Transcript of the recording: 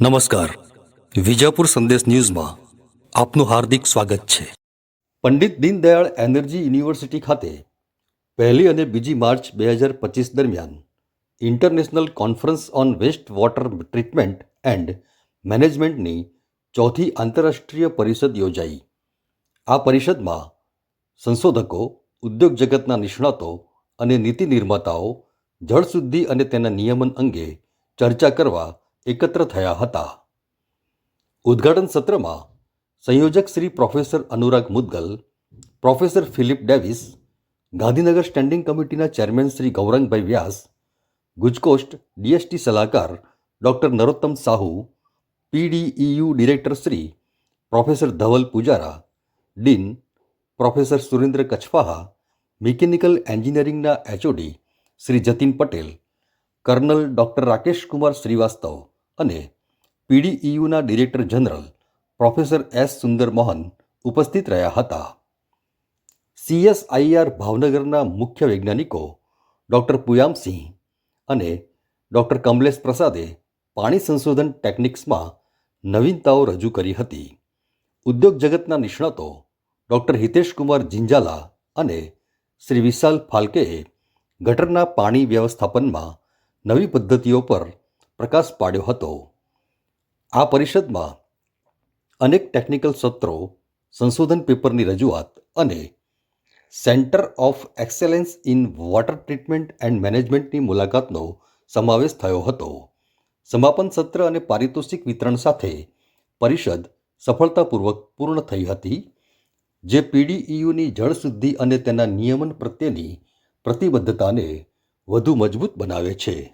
નમસ્કાર. વિજાપુર સંદેશ ન્યૂઝમાં આપનું હાર્દિક સ્વાગત છે. પંડિત દીનદયાળ એનર્જી યુનિવર્સિટી ખાતે પહેલી અને બીજી માર્ચ બે હજાર પચીસ દરમિયાન international conference on waste water treatment and મેનેજમેન્ટની ચોથી આંતરરાષ્ટ્રીય પરિષદ યોજાઈ. આ પરિષદમાં સંશોધકો, ઉદ્યોગ જગતના નિષ્ણાતો અને નીતિ નિર્માતાઓ જળશુદ્ધિ અને તેના નિયમન અંગે ચર્ચા કરવા એકત્ર થયા હતા. ઉદ્ઘાટન સત્રમાં સંયોજક Shri professor Anurag Mudgal, professor Philip Davis, Gandhinagar standing કમિટીના ચેરમેન શ્રી ગૌરંગભાઈ વ્યાસ ગુજકોસ્ટ ડીએસટી સલાહકાર doctor Narottam Sahu, PDEU director Shri professor Dhaval Pujara, dean professor Surendra Kachhwaha mechanical એન્જિનિયરિંગના HOD Shri Jatin Patel, colonel doctor Rakesh Kumar Shrivastava અને પીડીઈયુના director general professor S Sundar Mohan ઉપસ્થિત રહ્યા હતા. CSIR ભાવનગરના મુખ્ય વૈજ્ઞાનિકો doctor પુયામસિંહ અને doctor Kamlesh પ્રસાદે પાણી સંશોધન ટેકનિક્સમાં નવીનતાઓ રજૂ કરી હતી. ઉદ્યોગ જગતના નિષ્ણાતો ડૉક્ટર હિતેશ કુમાર જિંજાલા અને શ્રી વિશાલ ફાલ્કેએ ગટરના પાણી વ્યવસ્થાપનમાં નવી પદ્ધતિઓ પર પ્રકાશ પાડ્યો હતો. આ પરિષદમાં અનેક ટેકનિકલ સત્રો, સંશોધન પેપરની રજૂઆત અને centre of excellence in water treatment and મેનેજમેન્ટની મુલાકાતનો સમાવેશ થયો હતો. સમાપન સત્ર અને પારિતોષિક વિતરણ સાથે પરિષદ સફળતાપૂર્વક પૂર્ણ થઈ હતી, જે પીડીઈયુની જળશુદ્ધિ અને તેના નિયમન પ્રત્યેની પ્રતિબદ્ધતાને વધુ મજબૂત બનાવે છે.